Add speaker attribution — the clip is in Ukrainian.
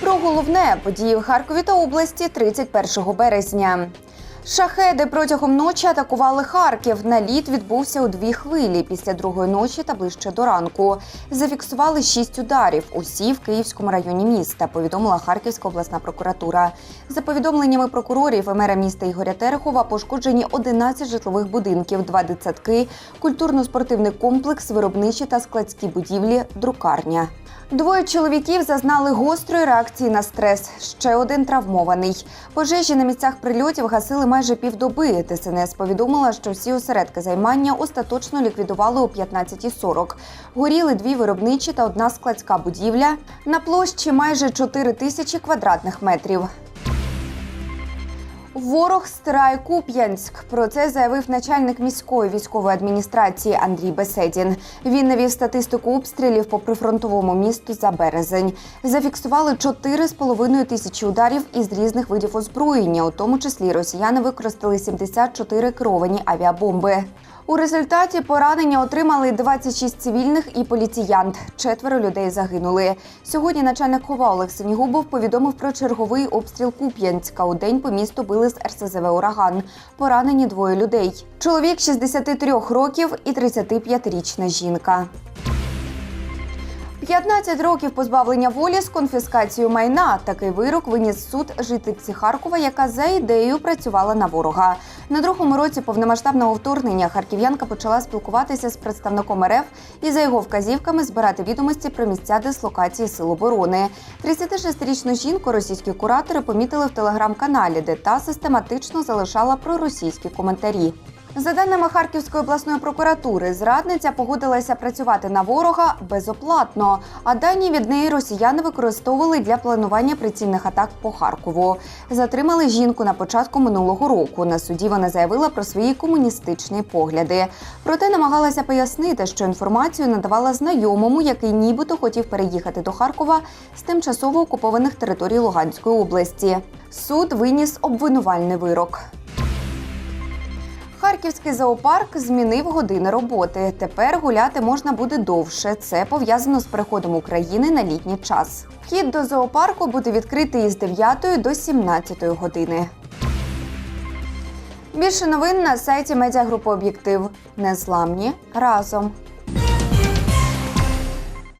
Speaker 1: Про головне події в Харкові та області 31 березня. Шахеди протягом ночі атакували Харків. Наліт відбувся у дві хвилі після другої ночі та ближче до ранку. Зафіксували шість ударів. Усі в Київському районі міста. Повідомила Харківська обласна прокуратура. За повідомленнями прокурорів і мера міста Ігоря Терехова пошкоджені 11 житлових будинків, два дитсадки, культурно-спортивний комплекс, виробничі та складські будівлі, друкарня. Двоє чоловіків зазнали гострої реакції на стрес. Ще один травмований. Пожежі на місцях прильотів гасили майже півдоби. ТСНС повідомила, що всі осередки займання остаточно ліквідували о 15.40. Горіли дві виробничі та одна складська будівля на площі майже 4 тисячі квадратних метрів. Ворог стирає Куп'янськ. Про це заявив начальник міської військової адміністрації Андрій Беседін. Він навів статистику обстрілів по прифронтовому місту за березень. Зафіксували 4,5 тисячі ударів із різних видів озброєння. У тому числі росіяни використали 74 керовані авіабомби. У результаті поранення отримали 26 цивільних і поліціянт. Четверо людей загинули. Сьогодні начальник ХОВА Олег Синігубов повідомив про черговий обстріл Куп'янська. У день по місту били з РСЗВ Ураган. Поранені двоє людей. Чоловік 63 років і 35-річна жінка. 15 років позбавлення волі з конфіскацією майна. Такий вирок виніс суд жительці Харкова, яка за ідеєю працювала на ворога. На другому році повномасштабного вторгнення харків'янка почала спілкуватися з представником РФ і за його вказівками збирати відомості про місця дислокації сил оборони. 36-річну жінку російські куратори помітили в телеграм-каналі, де та систематично залишала проросійські коментарі. За даними Харківської обласної прокуратури, зрадниця погодилася працювати на ворога безоплатно. А дані від неї росіяни використовували для планування прицільних атак по Харкову. Затримали жінку на початку минулого року. На суді вона заявила про свої комуністичні погляди. Проте намагалася пояснити, що інформацію надавала знайомому, який нібито хотів переїхати до Харкова з тимчасово окупованих територій Луганської області. Суд виніс обвинувальний вирок. Харківський зоопарк змінив години роботи. Тепер гуляти можна буде довше. Це пов'язано з переходом України на літній час. Вхід до зоопарку буде відкритий із 9 до 17 години. Більше новин на сайті медіагрупи Об'єктив. Незламні разом.